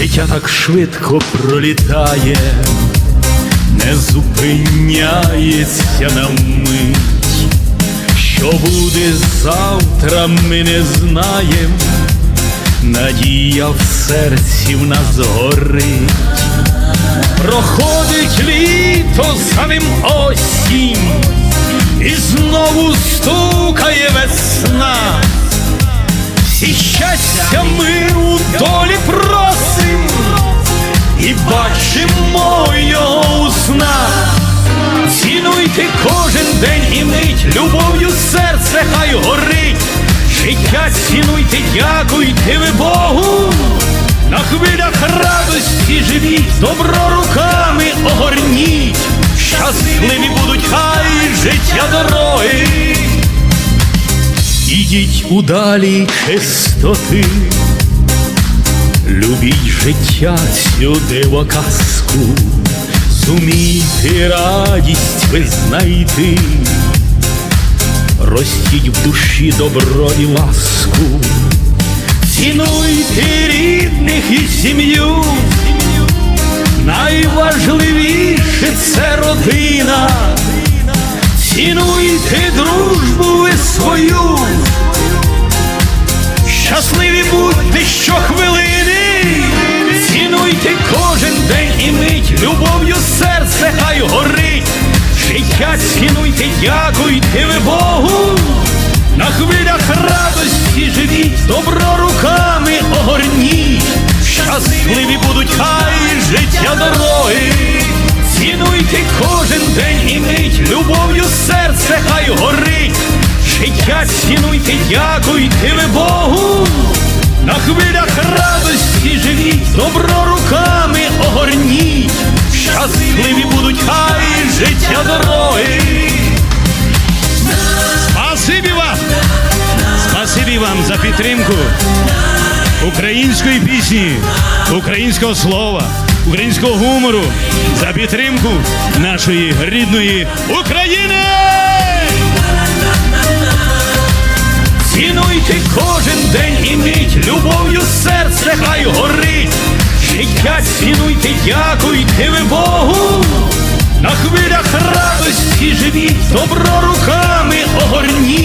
Життя так швидко пролітає, не зупиняється на мить. Що буде завтра, ми не знаєм, надія в серці в нас горить. Проходить літо, за ним осінь, і знову стукає весна. Любов'ю серце хай горить. Життя цінуйте, дякуйте ви Богу. На хвилях радості живіть, добро руками огорніть. Щасливі будуть хай життя дороги. Ідіть удалі чистоти, любіть життя цю диво казку, зумійте радість ви знайти, ростіть в душі добро і ласку, цінуйте рідних і сім'ю, найважливіше це родина. Цінуйте дружбу ви свою, щасливі будьте щохвилини, цінуйте кожен день і мить, горить, життя цінуйте, дякуйте ви Богу, на хвилях радості живіть, добро руками огорніть, щасливі будуть хай життя дороги. Цінуйте кожен день і мить, любов'ю серце хай горить. Життя цінуйте, дякуйте ви Богу. На хвилях радості живіть, добро Спасибі вам за підтримку української пісні, українського слова, українського гумору, за підтримку нашої рідної України! Цінуйте кожен день і мить, любов'ю серце хай горить. Життя цінуйте, дякуйте ви Богу. На хвилях радості живіть, добро руками огорніть.